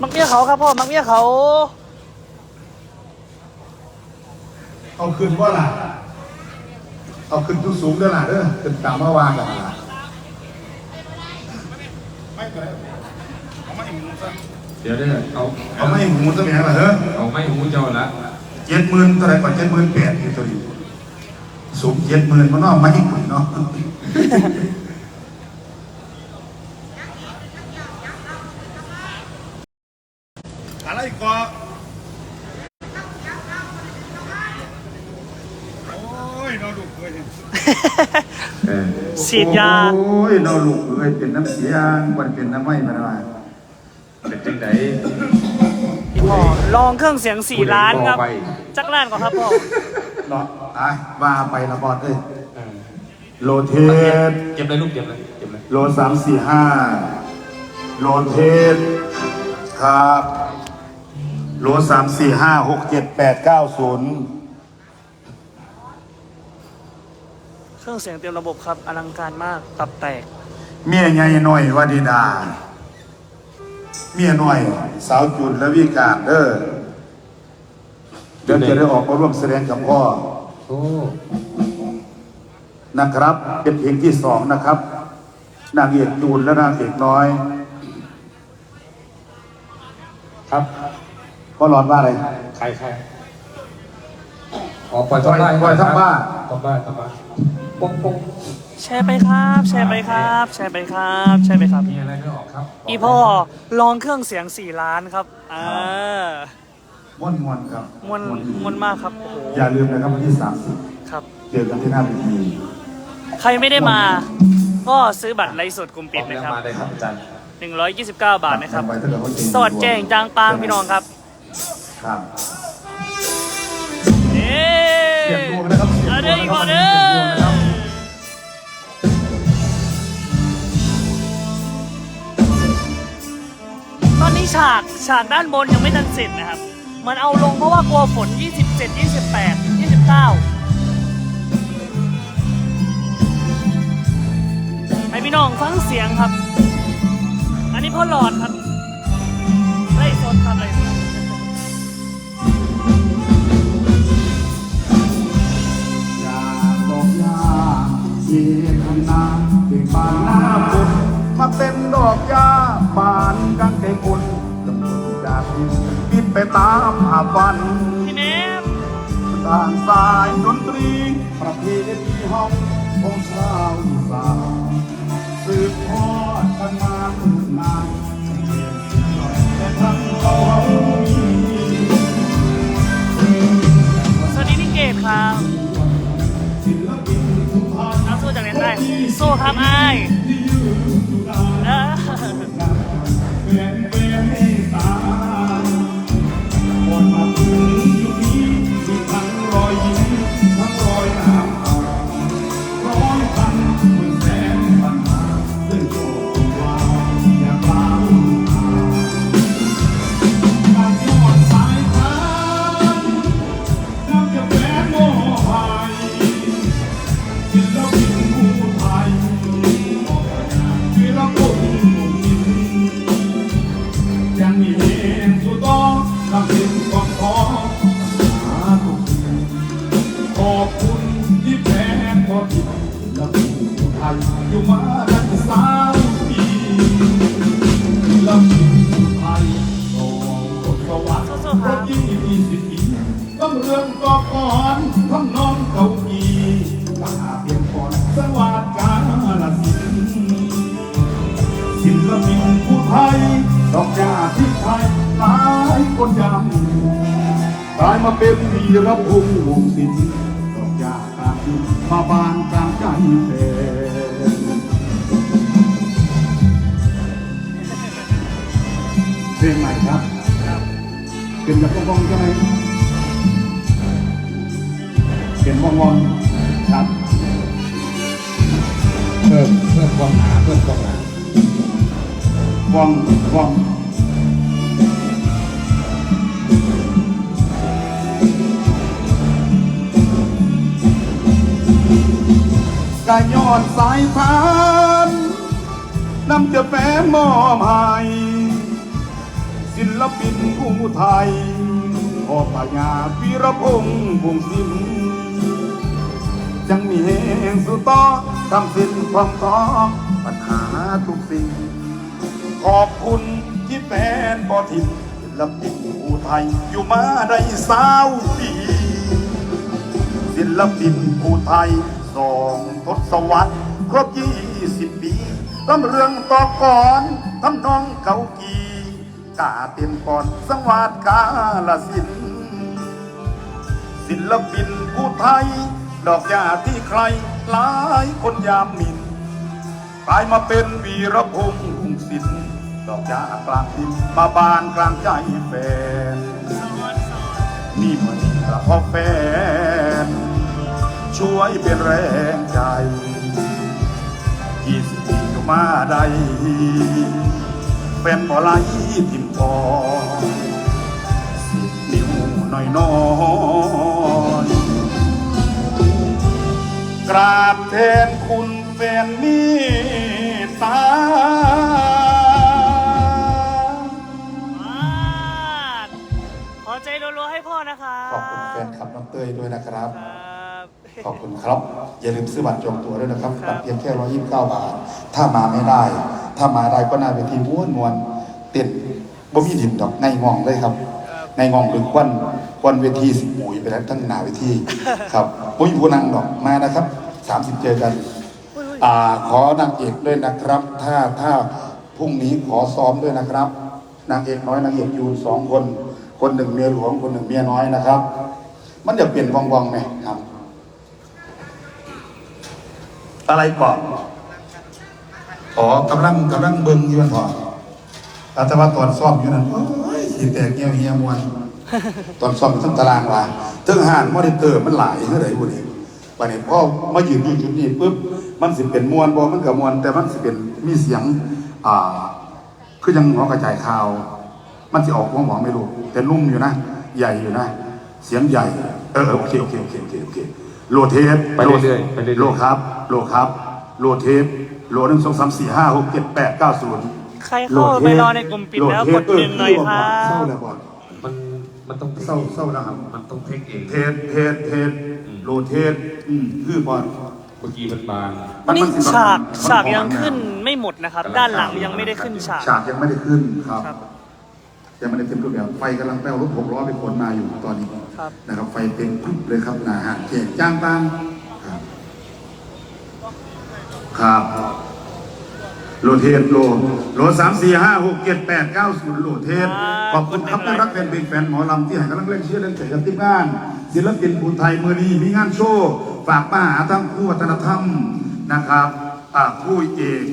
มักเมียเขาครับพ่อ มักเมียเขา เอาขึ้นว่าล่ะ เอาขึ้นทุกสูงด้วยล่ะเด้อขึ้นตามเมื่อวานกันล่ะไม่ก็ได้เอาไม่หมูซะเดี๋ยวเด้อเอาเอาไม่หมูซะแม่งล่ะเด้อเอาไม่หูเจ้าละเจ็ดหมื่นเท่าไหร่ก่อนเจ็ดหมื่นแปดที่ตัวนี้สูงเจ็ดหมื่นมันเนาะไม่ให้ปุ๋ยเนาะ อะไรก็โอ้ยนอนดุเลยเออฉีดยา โอ้ยนอนดุเลยเป็นน้ำเสียงวันเป็นน้ำไม่มาหน่อยเป็นจังไดพี่พ่อลองเครื่องเสียงสี่ล้านครับไปจักรล้านก่อนครับพ่อ เนาะไอ้ว่าไปละบอดเลยเออโลเทสเก็บเลยลูกเก็บเลยเก็บเลย โลสามสี่ห้าโลเทสครับ โลสามสี่ห้าหกเจ็ดแปดเก้าศูนย์เครื่องเสียงเต็มระบบครับ อลังการมากตับแตก เมียใหญ่หน่อยวาดีดา เมียหน่อย สาวจุนและวิการเด้อเดี๋ยวจะได้ออกมาร่วมแสดงกับพ่อโอ้นะครับ เป็นเพลงที่สองนะครับ นางเอกจูนและนางเอกน้อย ครับ พ่อหลอดว่าอะไร ใครใครอ๋อปล่อยทับบ้านปล่อยทับบ้านทับบ้านทับบ้านปุ๊บปุ๊บแชร์ไปครับ แชร์ไปครับ แชร์ไปครับ แชร์ไปครับมีอะไรไม่ออกครับอีพ่อลองเครื่องเสียงสี่ล้านครับอ่าม่วนมวนครับมวนมวนมากครับโอ้โหอย่าลืมนะครับวันที่สามสิบครับเจอกันที่หน้าเวทีใครไม่ได้มา ก็ซื้อบัตรไลฟ์สดกลุ่มปิดนะครับมาได้ครับอาจารย์129บาทนะครับไปถ้าเกิดเขาเงสวัสดแจ้งจางปางพี่น้องครับ ครับเอ๊เสียงดวงนะครับเสียงดวงเอาเด้ออีกนะครับคนเด้อเสียงดวงนะครับตอนนี้ฉากฉากด้านบนยังไม่ทันเสร็จนะครับ มันเอาลงเพราะว่ากลัวฝน 27 28 29 ให้พี่น้องฟังเสียงครับ อันนี้พ่อหลอดครับไล่สดครับไล่สด ที่บานหน้าฝนมาเป็นดอกยาบานกางเกงอุ่นจำนวนจากที่ปิดไปตามหาฟันพี่เนมต่างสายดนตรี ประเพณีห้องของชาวอีสานสืบทอดกันมาเมื่อนานแต่ทั้งเราสวัสดีพี่เกดครับำสู้จากเล่นได้สู้ครับไอ้ายเออวันมาถึงยุคนี้ เป็นแบบว่องๆใช่ไหมเป็นว่องๆครับเพิ่มเพิ่มความหนาเพิ่มความหนาว่องว่องกายยอดสายทานนำจะแฝงมอบให้ศิ ลปินผู้ไทยพ่อปัญญาวีรพงษ์วงศิลป์ยังมีแห่งสุต่อทำสิ้นความท้อปัญหาทุกสิ่ง ขอบคุณที่แฟนบอทินศิลปินผู้ไทยอยู่มาได้สาวปีศิลปินผู้ไทยสองทศวรรษครบยี่สิบปีลำเรื่องต่อก่อนทำนองเก่ากี กาเต็มกอนสังวาดกาลสิน ศิลปินผู้ไทย ดอกยาที่ใครหลายคนยามมินกลายมาเป็นวีรพงษ์วงศิลดอกยากลางดินมาบานกลางใจแฟน นี่มันกระพาะแฟน ช่วยเป็นแรงใจยี่สิบปีมาใด แฟนบ่ไล่ทิมพอสิบนิ้วน้อยน้อยๆกราบแทนคุณแฟนนี่ตามาดขอใจรัวๆให้พ่อนะครับขอบคุณแฟนคลับน้องเต้ยด้วยนะครับครับ ขอบคุณครับ อย่าลืมซื้อบัตรจองตั๋วด้วยนะครับครับบัตรเพียงแค่129บาท ถ้ามาไม่ได้ ถ้ามาได้ก็หน่าเวทีม้วนมวนเต้นบ่มีถิ่นดอกในงองเลยครับ ในงองหรือควันควันเวทีสิบปุ๋ยไปแล้วทั้งหนาเวทีครับปุ้ยผู้นังดอกมานะครับ30เจอกันอ่าขอนางเอกด้วยนะครับ ถ้าถ้าพรุ่งนี้ขอซ้อมด้วยนะครับ นางเอกน้อยนางเอกยูนสองคน คนหนึ่งเมียหลวงคนหนึ่งเมียน้อยนะครับ มันจะเปลี่ยนวังวังๆไหมครับ อะไรก่อนอ๋อกำลังกำลังเบิ่งอยู่มันพออาแต่ว่าตอนซ้อมอยู่นั่นโอ้ยสิแตกเงี้ยวเฮียมวน ตอนซ้อมอยู่ทั้งตารางว่าทั้งห่านมอนิเตอร์มันหลายเท่าไหร่บุนี้วันนี้พ่อมายืนอยู่จุดนี้ปุ๊บมันสิเป็นมวนบ่มันกับมวนแต่มันสิเป็นมีเสียงอ่าคือยังหอกระจายข่าว มันสิออกหวงๆไม่รู้แต่นุ่มอยู่นะ ใหญ่อยู่นะ เสียงใหญ่ เออเออโอเคโอเคโอเคโอเคโอเค โลเทปไปเรื่อยๆไปเรื่อยๆโลครับโลครับโลเทปโลหนึ่งสองสามสี่ห้าหกเจ็ดแปดเก้าศูนย์ใครเข้าไปรอในกลุ่มปิดแล้วกดหนึ่งหน่อยครัเศร้าบแล้วก่อนมันมันต้องเศร้าเศร้าแล้วครับ มันต้องเทคเอง เทปเทปเทปโลเทปอืมคือบอล เมื่อกี้มันบางวันนี้มันมันฉากมันฉากมันยังขึ้นไม่หมดนะครับ ด้านหลังยังไม่ได้ขึ้นฉาก ฉากยังไม่ได้ขึ้นครับ ครับ ยังไม่ได้เต็มรูปแบบไฟกำลังแป้วรถหกล้อไปขนมาอยู่ตอนนี้ครับ นะครับไฟเต็มกรุ๊ปเลยครับหนาหาดเขตจ้างบางครับครับโหลดเทปโหลดโหลดสามสี่ห้าหกเจ็ดแปดเก้าศูนย์โหลดเทปขอบคุณครับที่รักแฟนเพลงแฟนหมอลำที่ให้กำลังเล่นเชียร์เล่นเตะกันที่งานศิลปินภูไทยมือนี้มีงานโชว์ ฝากมาหาทั้งผู้วัฒนธรรมนะครับอ่าผู้เอก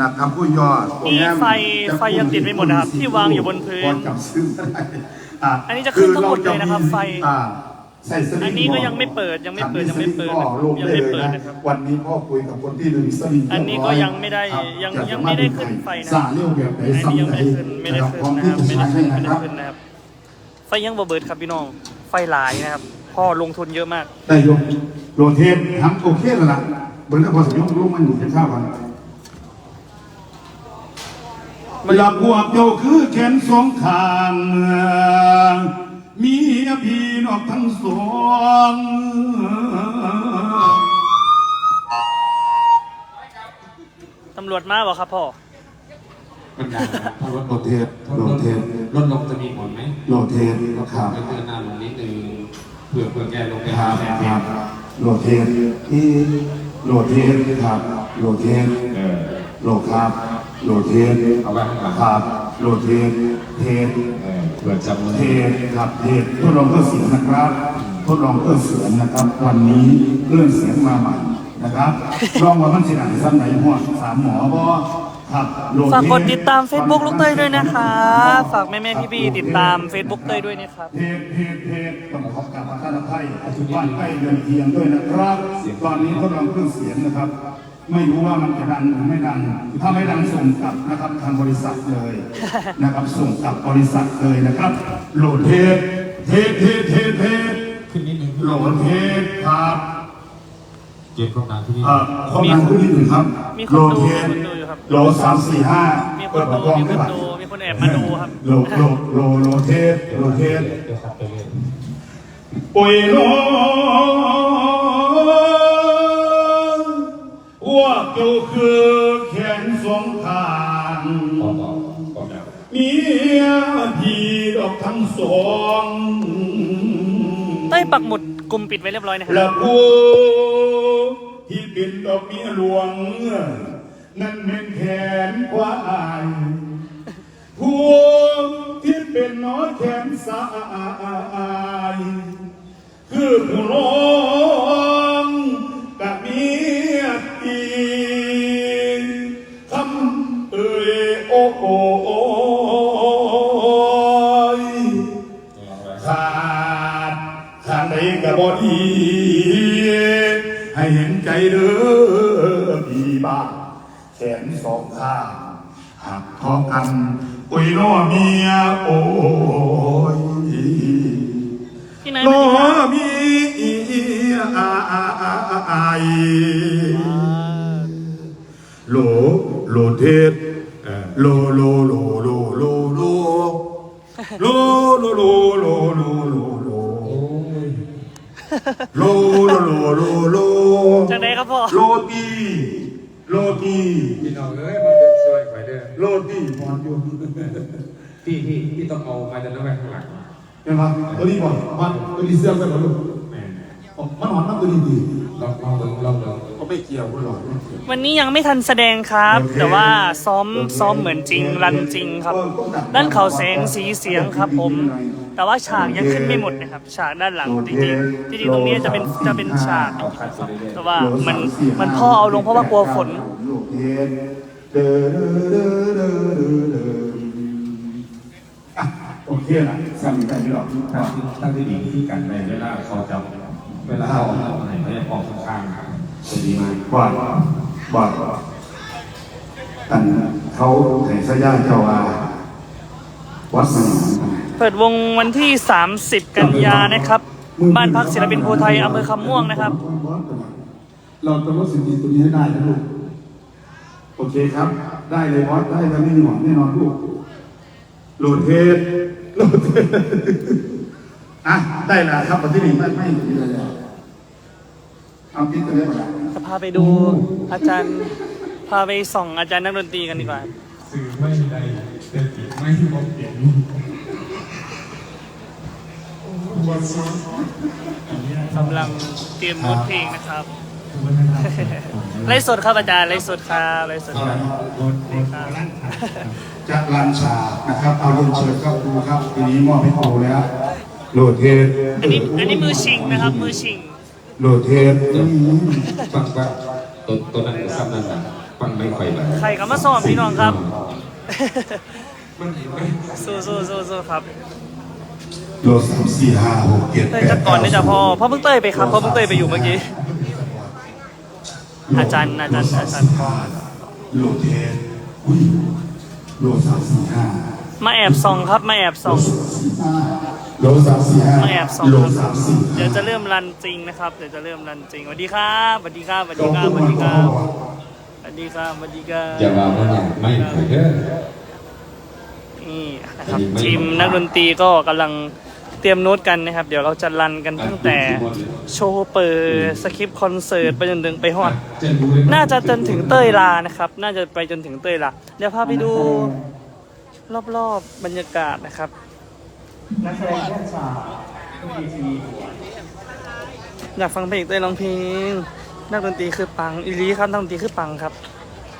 นะครับผู้ยอดมีไฟไฟยังติดไม่หมดนะครับ ที่วางอยู่บนพื้นก่อนกลับซื้อได้อ่อันนี้จะขึ้นทั้งหมดเลยนะครับ ไฟอ่าใส่สลิงอันนี้ก็ยังไม่เปิดยังไม่เปิดยังไม่เปิดก็ลงยังได้ไม่เลยเปิดนะนะครับวันนี้พ่อคุยกับคนที่ดึงสลิงอันนี้ก็ยังไม่ได้ครับยังจะยังไม่ได้ขึ้นไฟนะสาเรียวแบบไหนอันนี้ยังไม่ได้ซ้ำขึ้นไหไม่ได้ะครับขึ้พร้อนมนะที่ครับจะไม่ได้ใช้ขึ้นให้ไม่นะคได้รับขึ้นนะครับไฟยังบ่เบิดครับพี่น้องไฟหลายนะครับพ่อลงทุนเยอะมากได้ยกโรเทปทำโอเคแล้วล่ะเบิร์นแล้วพอสมยกลงมันอยู่แค่ข้าวกัน เวลาพวกโยคือแขนสองข้าง มีพี่นอกทั้งสองตำรวจมาบ่ครับพ่อ มันดังนะถ้าลดโรเทปโรเทปลดลงจะมีผลไหมโรเทปครับก็คือหน้าลงนิดนึงเพื่อเพื่อแก้ลงไปคหารับแฟนคเพลรังบโหลดเทปที่โหลดเทปครับโหลดเทปเออโหลดครับ โหลดเทปเอาไว้ข้างหลังครับโหลดเทปเทปเออเพื่อจำเทปครับเทปทดลองเพื่อเสียงนะครับ ทดลองเพื่อเสียงนะครับ วันนี้เรื่องเสียงมาใหม่นะครับลองว่ามันสิหนังซ้ำไหนหัวสามหมอบ่ครับโหลดฝากเทปกดติดตาม Facebook ลูกเต้ยด้วยนะคะฝากแม่แม่พี่พี่ๆติดตาม Facebook เต้ยด้วยนะครับ เทปเทปเทปต้องขอบการพัฒนาไทยปัจจุบันใกล้เดือนเทียงด้วยนะครับ ตอนนี้ทดลองเครื่องเสียงนะครับ ไม่รู้ว่ามันจะดังหรือไม่ดังถ้าไม่ดังส่งกลับนะครับทางบริษัทเลยนะครับ ส่งกลับบริษัทเลยนะครับ โหลดเทปเทปเทปเทปเทปขึ้นนิดนึงโหลดเทปครับเก็บความดังที่นี่เอ่อความดังขึ้นนิดหนึ่งครับมีคโหลนดดูเทปมีคนดูอยู่ครับ โหลดสามสี่ห้ามีคเปิดประกองมีได้คนป่ะดูมีคนแอบมาดูครับโลโลโลโลเทสโลเทสเดี๋ยวครับไปเรื่อย โอ้ยน้อ ว่าเจ้าคือแขนสองข้างพอต่อพอแล้วเมียพี่ดอกทั้งสองเต้ยปักหมุดกลุ่มปิดไว้เรียบร้อยนะครับ และผู้ที่เป็นดอกเมียหลวง นั่นเป็นแขนขวาอายผู้ที่เป็นน้อยแขนซ้ายคือผู้น้อง เห็นใจเด้อพี่บ้าแขนสองข้างหักทอกันอุ้ยน้อเมียโอ้ยพี่นายน้มาอดีครับมีอาอาอาอาอายโลโลเทศโลโลโลโลโลโลโลโลโลโลโลโลโลโล โลโลโลโลโลจากไหนครับพ่อ โลตีโลตีพี่น้องเอ้ยมันเป็นซอยไข่เด้อโลตีพออยู่พี่พี่พี่ต้องเอามาจากนั้นไปข้างหลังเห็นปะตัวนี้ก่อนมันตัวนี้เสื้อกันหรอลูกแม่มันหอนมากตัวนี้ดีลองลองดูลองดูเขาไม่เกี่ยวกันหรอกวันนี้ยังไม่ทันแสดงครับ แต่ว่าซ้อมซ้อมเหมือนจริงรันจริงครับด้านเขาแสงสีเสียงครับผม แต่ว่าฉากยังขึ้นไม่หมดนะครับ ฉากด้านหลังจริงๆจริงๆตรงนี้จะเป็นจะเป็นฉากเอาคัดไปเรื่อยแต่ว่ามันมันพ่อเอาลงเพราะว่ากลัวฝนลูกเห็นเด้อเด้อเด้อเด้อเด้ออะโอเคนะสั่งไปไม่หรอกๆตั้งที่ตั้งที่ดีที่กันในเวลาเขาจะเวลาเขาเอาอะไรเขาจะออกข้างๆครับ จะดีมากบาดบาอันเขาให้สยามเจ้าว่าวัดสนามเปิดวงวันที่ 30 กันยานะครับ บ้านพักศิลปินโพไทยอำเภอคำม่วงนะครับ เราต้องรู้สึกดีตรงนี้ให้ได้นะลูกโอเคครับ ได้เลยวัดได้แล้วไม่มีหวงแน่นอนลูกโหลดเทสโหลดเทสอะได้แล้วครับวันที่หนึ่งไม่ไม่ไม่เลย จะพาไปดูอาจารย์ พาไปส่องอาจารย์นักดนตรีกันดีกว่าสื่อไม่ได้เต็มที่ไม่มองเห็นกำลังเตรียมโน้ตเพลงนะครับไลฟ์สดครับอาจารย์ไลฟ์สดครับไลฟ์สดครับครับจะรันฉากนะครับ เอาเรียนเชิญครับครูครับทีนี้มอบให้ครูแล้วโหลดเทสอันนี้อันนี้มือชิงนะครับ มือชิง โหลดเทสฟังว่าตัวตัวนั้นซ้ำนั่นแหละฟังไม่ค่อยแบบใครก็มาสอนพี่น้องครับสู้สู้สู้สู้ครับโหลดสามสี่ห้าหกเจ็ดเต้แปยดจัดก่อนได้จ้ะพ่อพ่อเพิ่งเต้ยไปครับพ่อเพิ่งเต้ยไปอยู่เมื่อกี้อาจารย์อาจารย์อาจารย์โหลดเทสอุ้ยโหลดสามสี่ห้ามาแอบส่องครับมาแอบส่อง โหลดสามสี่ห้ามาแอบส่องโหลคดรัสาบมสี่เดี๋ยวจะเริ่มรันจริงนะครับ เดี๋ยวจะเริ่มรันจริงสวัสดีครับสวัสดีครับสวัสดีครับสวัสดีครับสวัสดีครับสวัสดีครับอย่าว่ามันอย่างไม่ค่อยเด้อนี่นะครับทีมนักดนตรีก็กำลังเตรียมโน้ตกันนะครับ เดี๋ยวเราจะรันกันตั้งแต่โชว์เปิดสคริปต์คอนเสิร์ตไปจนถึงไปฮอดจะรู้เลยน่าจะจนถึงเต้ยลานะครับ น่าจะไปจนถึงเต้ยลาเดี๋ยวพาไปดูรอบๆบบรรยากาศนะครับ นักแสดงร่วมฉากอยากฟังเพลงเต้ยร้องเพลง นักดนตรีคือปังอีลีครับนักดนตรีคือปังครับ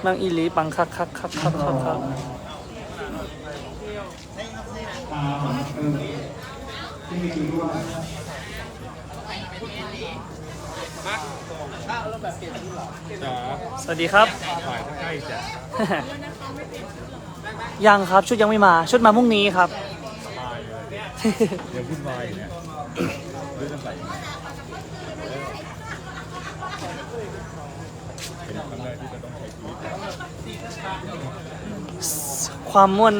บางอีลีปังคักคักคักคักคักคักสวัสดีครับยังครับชุดยังไม่มา ชุดมาพรุ่งนี้ครับ เดี๋ยวพุ่วายเงี้ยคงแจะใช้วความม่วน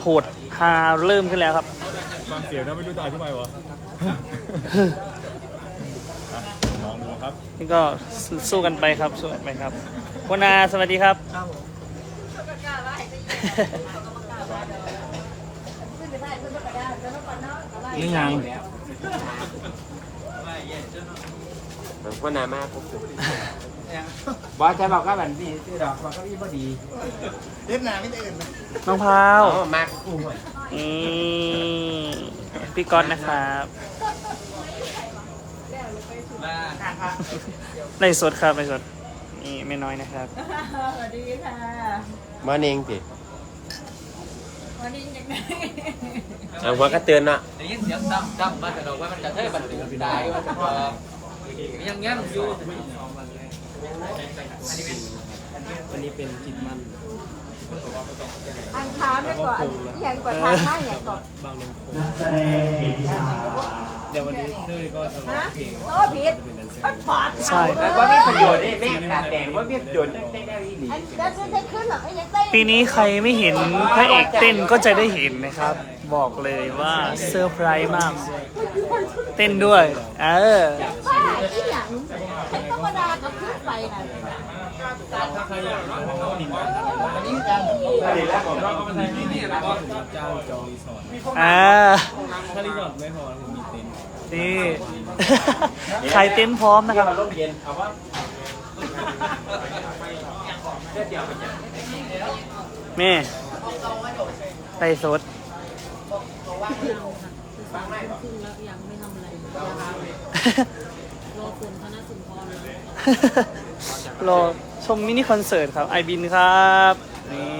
โหดฮาเริ่มขึ้นแล้วครับ ความเสียงนะไม่รู้ตายที่ไหนวะลองดูครับ นี่ก็สู้กันไปครับ สู้กันไปครับวนาสวัสดีครับครับผม นี่ยังมันก็นามากผมบอสจะบอกว่าแบบนี้ซื้อดอกบอกก็มีพอดีน้องพาวอ๋อมากอู้หอืมพี่ก๊อตนะครับในสดครับในสดนี่ไม่น้อยนะครับ สวัสดีค่ะ มาเองสิ วันนี้ยังไงเอาหัวกระเตือนเนาะได้ยินเสียงดังดังมาแต่ดอกว่ามันจะเท่บันทึกได้ว่าจะพอยังยังอยู่อันค้าไม่ก่อนอย่างก่อนทางหน้าอย่างก่อนนักแสดง เห็นฉากฮะโอ้ผิดมันปอดใช่ว่ามีประโยชน์ได้แม่ตาแดงว่ามีประโยชน์ได้ได้อีหลีอันจะจะได้ขึ้นหรอไอ้ยังเต้ปีนี้ใครไม่เห็นพระเอกเต้นก็จะได้เห็นนะครับ บอกเลยว่าเซอร์ไพรส์มาก เต้นด้วย เออป้าอีหยังเป็นธรรมดากับขึ้นไปน่ะอ่า นี่ใครเต้นพร้อมนะครับร่มเย็นเอาว่าแม่ไปสดยังไม่ทำอะไรรอคุณคณะสุนทรรอชมมินิคอนเสิร์ตครับไอบินครับนี่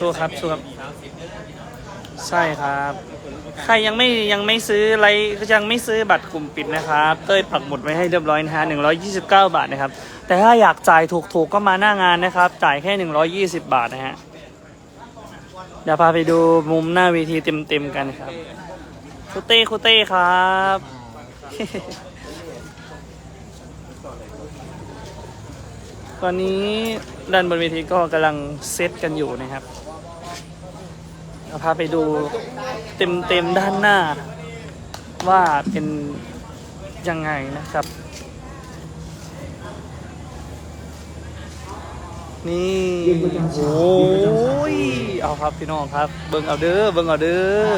สู้ครับสู้ครับใช่ครับ ใครยังไม่ยังไม่ซื้ออะไรยังไม่ซื้อบัตรกลุ่มปิดนะครับ เต้ยปักหมุดไว้ให้เรียบร้อยนะฮะหนึ่ง129 บาทนะครับ แต่ถ้าอยากจ่ายถูกๆก็มาหน้างานนะครับ จ่ายแค่120บาทนะฮะเดี๋ยวพาไปดูมุมหน้าเวทีเต็มๆกันครับคุเต้คุเต้ครับ ตอนนี้ด้านบนเวทีก็กำลังเซตกันอยู่นะครับ พาไปดูเต็มๆด้านหน้า ว่าเป็นยังไงนะครับ นี่โอ้ยเอาครับพี่น้องครับ เบิ่งเอาเด้อเบิ่งเอาเด้อ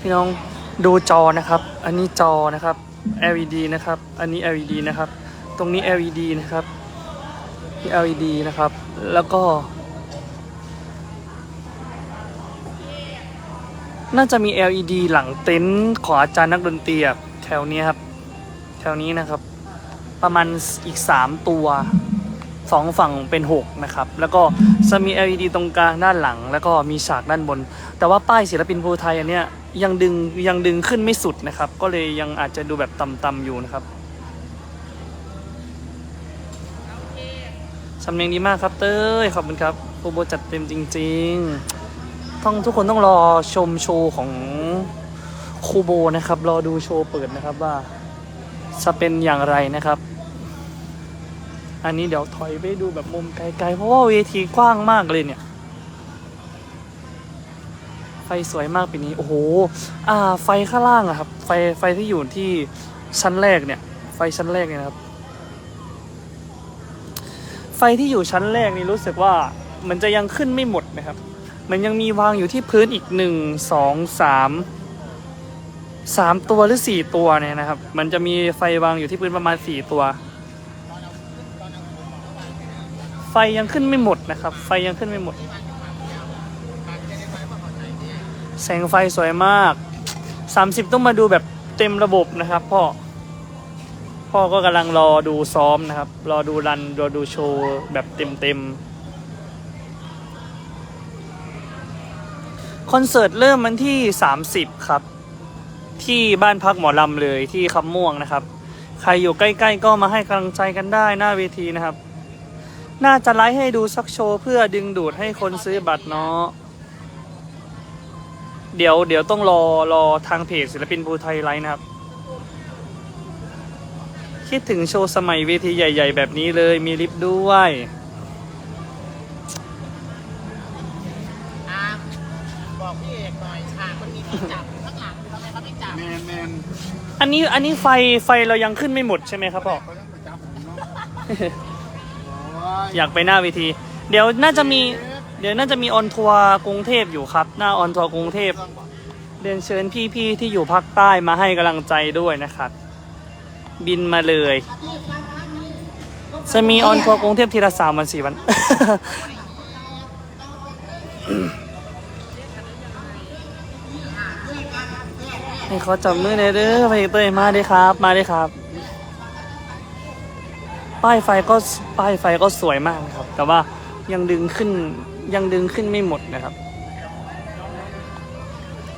พี่น้องดูจอนะครับ อันนี้จอนะครับ LED นะครับ อันนี้ LED นะครับ ตรงนี้ LED นะครับนี่ LED นะครับ แล้วก็ น่าจะมี LED หลังเต็นท์ของอาจารย์นักดนตรีแถวเนี้ยครับ แถวนี้นะครับ ประมาณอีก 3 ตัวสองฝั่งเป็น 6 นะครับ แล้วก็จะมี LED ตรงกลางด้านหลัง แล้วก็มีฉากด้านบน แต่ว่าป้ายศิลปินภูไทยอันเนี้ย ยังดึงยังดึงขึ้นไม่สุดนะครับ ก็เลยยังอาจจะดูแบบต่ำๆอยู่นะครับสำเนียงดีมากครับเต้ยขอบคุณครับโปรโบจัดเต็มจริง ๆ ต้องทุกคนต้องรอชมโชว์ของครูโบนะครับ รอดูโชว์เปิดนะครับว่าจะเป็นอย่างไรนะครับ อันนี้เดี๋ยวถอยไปดูแบบมุมไกลๆ เพราะว่าเวทีกว้างมากเลยเนี่ย ไฟสวยมากปีนี้ โอ้โห อ่า ไฟข้างล่างอะครับ ไฟ ไฟที่อยู่ที่ชั้นแรกเนี่ย ไฟชั้นแรกเนี่ยนะครับ ไฟที่อยู่ชั้นแรกนี่รู้สึกว่ามันจะยังขึ้นไม่หมดนะครับ มันยังมีวางอยู่ที่พื้นอีกหนึ่งสองสามสามตัวหรือสี่ตัวเนี่ยนะครับ มันจะมีไฟวางอยู่ที่พื้นประมาณสี่ตัว ไฟยังขึ้นไม่หมดนะครับ ไฟยังขึ้นไม่หมด แสงไฟสวยมาก 30 ต้องมาดูแบบเต็มระบบนะครับพ่อ พ่อก็กำลังรอดูซ้อมนะครับ รอดูรัน รอดูโชว์แบบเต็มเต็มๆคอนเสิร์ตเริ่มวันที่ 30 ครับ ที่บ้านพักหมอลำเลยที่คำม่วงนะครับ ใครอยู่ใกล้ๆก็มาให้กำลังใจกันได้หน้าเวทีนะครับ น่าจะไลฟ์ให้ดูสักโชว์เพื่อดึงดูดให้คนซื้อบัตรเนาะ เดี๋ยวเดี๋ยวต้องรอรอทางเพจศิลปินภูไทยไลน์นะครับ คิดถึงโชว์สมัยเวทีใหญ่ ๆ แบบนี้เลยมีลิฟต์ด้วยอันนี้อันนี้ไฟไฟเรายังขึ้นไม่หมดใช่ไหมครับพ่อออยากไปหน้าเวที เดี๋ยวน่าจะมี เดี๋ยวน่าจะมีออนทัวร์กรุงเทพอยู่ครับ หน้าออนทัวร์กรุงเทพเรียนเชิญพี่ๆที่อยู่ภาคใต้มาให้กำลังใจด้วยนะครับ บินมาเลย จะมีออนทัวร์กรุงเทพทีละสามวันสี่วัน ให้เขาจับมือเลยเด้อไปเตยมาด้ครับ มาด้ครับ ป้ายไฟก็ป้ายไฟก็สวยมากครับ แต่ว่ายังดึงขึ้น ยังดึงขึ้นไม่หมดนะครับ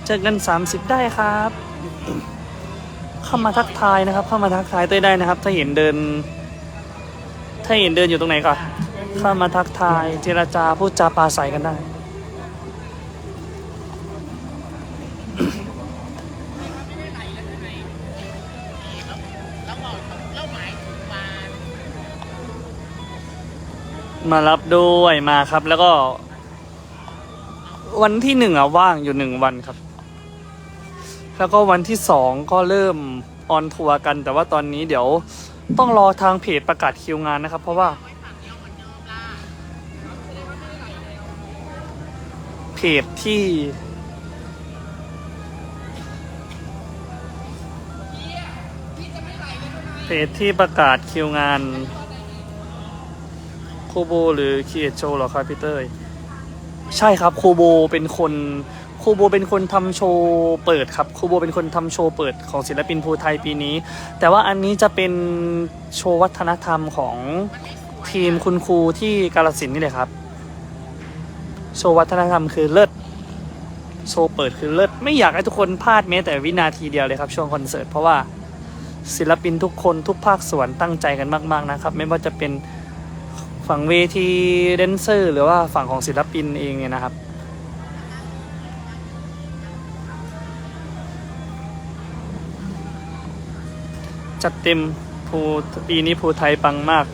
เจอกัน 30 ได้ครับ เข้ามาทักทายนะครับ เข้ามาทักทายเต้ยได้นะครับ ถ้าเห็นเดิน ถ้าเห็นเดินอยู่ตรงไหนก่อนเข้ามาทักทายเจรจาพูดจาปราใสกันได้ มารับด้วยมาครับ แล้วก็ วันที่หนึ่งอะว่างอยู่หนึ่งวันครับ แล้วก็วันที่สองก็เริ่มออนทัวร์กัน แต่ว่าตอนนี้เดี๋ยวต้องรอทางเพจประกาศคิวงานนะครับ เพราะว่า เพจที่เพจที่ประกาศคิวงาน โคโบหรือคีเอโชหรอครับพี่เต้ยใช่ครับโคโบเป็นคนโคโบเป็นคนทำโชว์เปิดครับโคโบเป็นคนทำโชว์เปิดของศิลปินภูไทยปีนี้ แต่ว่าอันนี้จะเป็นโชว์วัฒนธรรมของทีมคุณครูที่กาลสินนี่เลยครับ โชว์วัฒนธรรมคือเลิศโชว์เปิดคือเลิศไม่อยากให้ทุกคนพลาดแม้แต่วินาทีเดียวเลยครับ ช่วงคอนเสิร์ตเพราะว่าศิลปินทุกคนทุกภาคส่วนตั้งใจกันมาก ๆนะครับ ไม่ว่าจะเป็น ฝั่งเวทีแดนเซอร์ หรือว่าฝั่งของศิลปินเองเนี่ยนะครับ จัดเต็มภูปีนี้ภูไทยปังมาก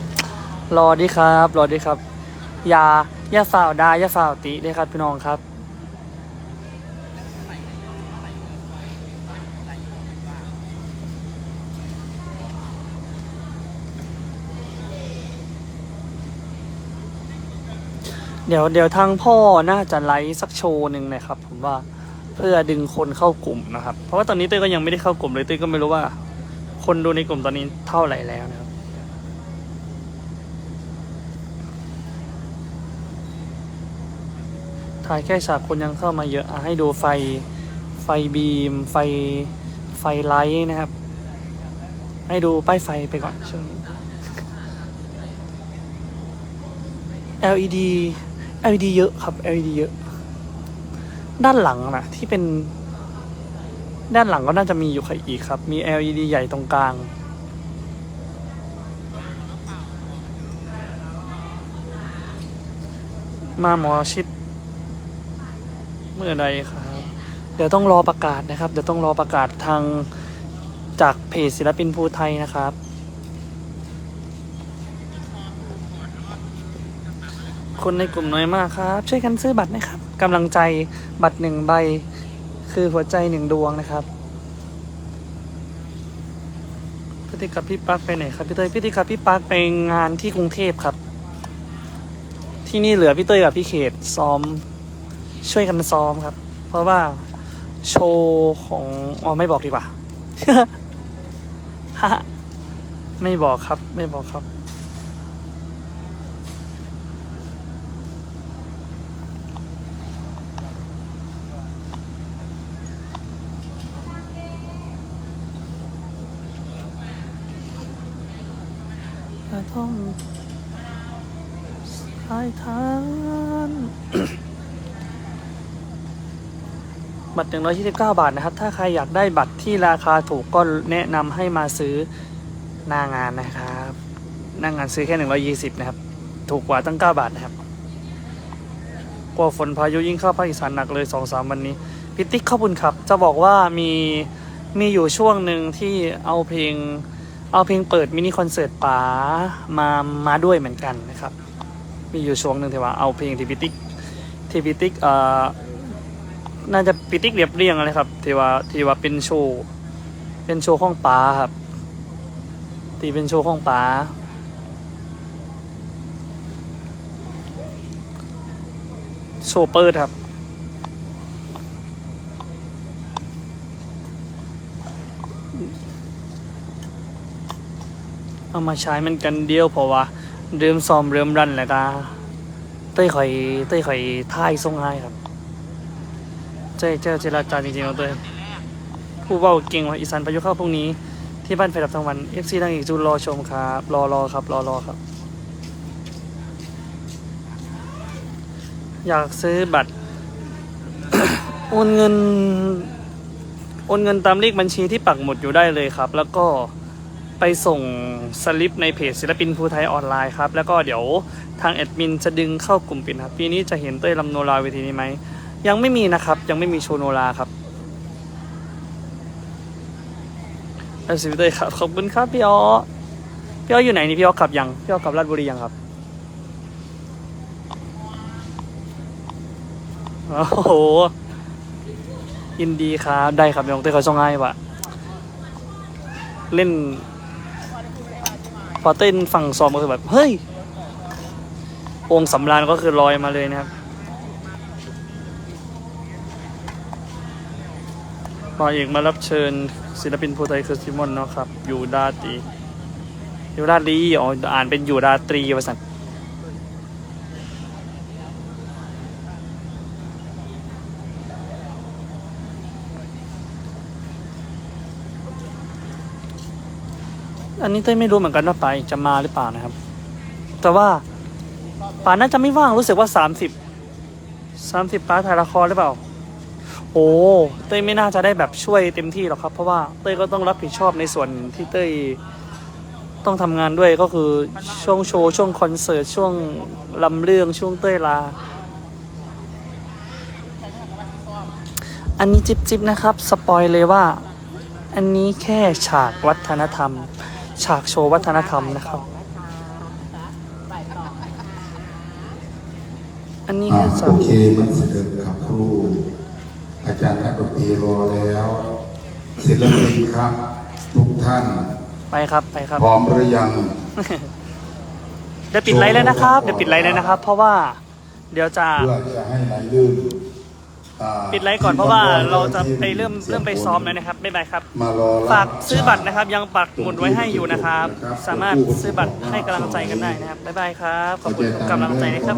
รอดีครับ รอดีครับ ยายาฝ่าวดายาฝ่าวติเลยครับพี่น้องครับ เดี๋ยวเดี๋ยวทางพ่อน่าจะไลฟ์สักโชว์หนึ่งนะครับ ผมว่าเพื่อดึงคนเข้ากลุ่มนะครับ เพราะว่าตอนนี้เต้ยก็ยังไม่ได้เข้ากลุ่มเลยเต้ยก็ไม่รู้ว่า คนดูในกลุ่มตอนนี้เท่าไหร่แล้วนะครับถ่ายแค่ฉากคนยังเข้ามาเยอะอะให้ดูไฟไฟบีม ไฟไฟไลท์นะครับ ให้ดูป้ายไฟไปก่อนช่วงนี้ LED LED เยอะครับ LED เยอะ ด้านหลังนะที่เป็น ด้านหลังก็น่าจะมีอยู่ใครอีกครับ มี LED ใหญ่ตรงกลาง มาหมอชิด เมื่อใดครับ เดี๋ยวต้องรอประกาศนะครับ เดี๋ยวต้องรอประกาศทางจากเพจศิลปินภูไทยนะครับ คนในกลุ่มน้อยมากครับ ช่วยกันซื้อบัตรนะครับกำลังใจบัตรหนึ่งใบ คือหัวใจหนึ่งดวงนะครับพี่ติ๊กกับพี่ปักไปไหนครับพี่เต้ยพี่ติ๊กกับพี่ปักไปงานที่กรุงเทพครับ ที่นี่เหลือพี่เต้ยกับพี่เขตซ้อม ช่วยกันซ้อมครับ เพราะว่าโชว์ของอ๋อไม่บอกดีกว่า ไม่บอกครับ ไม่บอกครับ จะต้องสายทานบัตร129 บาทนะครับ ถ้าใครอยากได้บัตรที่ราคาถูกก็แนะนำให้มาซื้อหน้างานนะครับ หน้างานซื้อแค่ 120 นะครับ ถูกกว่าตั้ง 9 บาทนะครับกลัวฝนพายุยิ่งเข้าภาคอีสานหนักเลย 2-3 วันนี้ พิติ๊กขอบคุณครับ จะบอกว่ามีมีอยู่ช่วงหนึ่งที่เอาเพลง เอาเพลงเปิดมินิคอนเสิร์ตป๋ามามาด้วยเหมือนกันนะครับ มีอยู่ช่วงหนึ่งที่ว่าเอาเพลงทีพิติกทีพิติกเอ่อน่าจะปิติกเรียบเรียงอะไรครับที่ว่าที่ว่าเป็นโชว์เป็นโชว์ของป๋าครับที่เป็นโชว์ของป๋าโชว์เปิดครับ เอามาใช้มันกันเดียวเพราะว่าเริ่มซ้อมเริ่มรันแล้วก็เต้ยข่อยเต้ยข่อยท่ายทรงไห้ครับเจ้เจ้าเจรจาจริงๆเอาเต้ยผู้เว่าเก่งว่าอีสานประยุกต์เข้าพรุ่งนี้ที่บ้านไฟดับทั้งวัน FC ดังอีกจูรอชมครับ รอรอครับ รอรอครับ อยากซื้อบัตร โอนเงิน โอนเงินตามเลขบัญชีที่ปักหมุดอยู่ได้เลยครับ แล้วก็ ไปส่งสลิปในเพจศิลปินภูไทยออนไลน์ครับ แล้วก็เดี๋ยวทางแอดมินจะดึงเข้ากลุ่มปิดครับ ปีนี้จะเห็นเต้ยลำโนราเวทีนี้ไหม ยังไม่มีนะครับ ยังไม่มีโชว์โนราครับแอดสิเต้ยครับ ขอบคุณครับพี่อ๋อพี่อ๋ออยู่ไหนนี่พี่อ๋อกลับยัง พี่อ๋อกลับราชบุรียังครับโอ้โหยินดีครับ ได้ครับน้องเต้ยเขาส่งให้วะเล่น พอเต้นฝั่งซ้อมก็คือแบบ เฮ้ย องค์สำราญก็คือลอยมาเลยนะครับพอเอกมารับเชิญศิลปินภูไทยคือซิมอนเนาะครับ อยู่ดาตรีอยู่ดาตรีอ๋ออ่านเป็นอยู่ดาตรีภาษา อันนี้เต้ยไม่รู้เหมือนกันว่าไปจะมาหรือเปล่านะครับ แต่ว่าป่าน่าจะไม่ว่างรู้สึกว่าสามสิบสามสิบป้าถ่ายละครหรือเปล่า โอ้เต้ยไม่น่าจะได้แบบช่วยเต็มที่หรอกครับ เพราะว่าเต้ยก็ต้องรับผิดชอบในส่วนที่เต้ยต้องทำงานด้วยก็คือช่วงโชว์ช่วงคอนเสิร์ตช่วงลำเรื่องช่วงเต้ยลา อันนี้จิบจิบนะครับ สปอยเลยว่า อันนี้แค่ฉากวัฒนธรรม ฉากโชว์วัฒนธรรมนะครับ อันนี้อ่าแค่ฉาโอกเคมันเสด็จครับครู อาจารย์นักดนตรีรอแล้วศิลปินครับ ทุกท่าน ไปครับไปครับ พร้อมหรือยังเดี๋ยวปิดไลน์แล้วนะครับเดี๋ยวปิดไลน์แล้วนะครับ เพราะว่า เดี๋ยวจะเพื่อจะให้ไหลลื่นอ่า ปิดไลน์ก่อนเพราะว่าเราจะไปเริ่มเริ่มไปซ้อมแล้วนะครับบ๊ายบายครับมารอรับฝากซื้อบัตรนะครับยังปักหมุดไว้ให้อยู่นะครับ สามารถซื้อบัตรให้กำลังใจกันได้นะครับบ๊ายบายครับขอบคุณทุกกำลังใจนะครับ